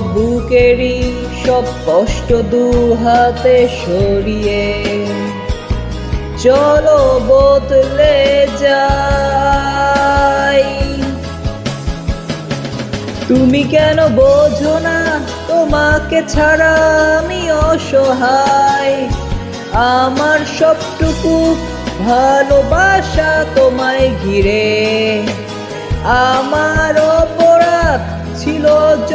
বুকেরই সব কষ্ট দু হাতে সরিয়ে চলো বদলে যাই। তুমি কেন বোঝো না তোমাকে ছাড়া আমি অসহায়? আমার সবটুকু ভালোবাসা তোমায় ঘিরে। আমার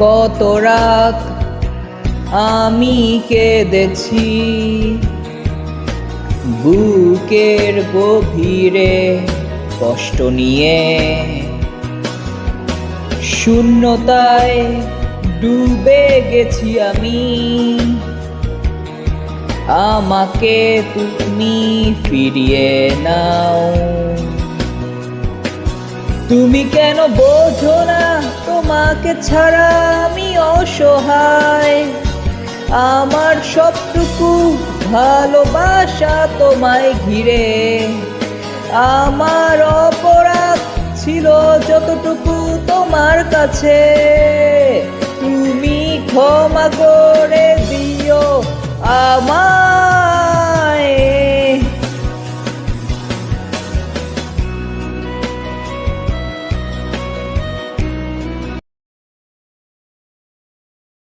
কত রাত আমি কেঁদেছি। বুকের গভীরে কষ্ট নিয়ে শূন্যতায় ডুবে গেছি আমি। আমাকে তুমি ফিরিয়ে নাও। তুমি কেন বোঝো না তোমাকে ছাড়া আমি অসহায়। আমার সবটুকু ভালোবাসা তোমায় ঘিরে। আমার অপরাধ ছিল যতটুকু তোমার কাছে। তুমি ক্ষমা করে দিও আমার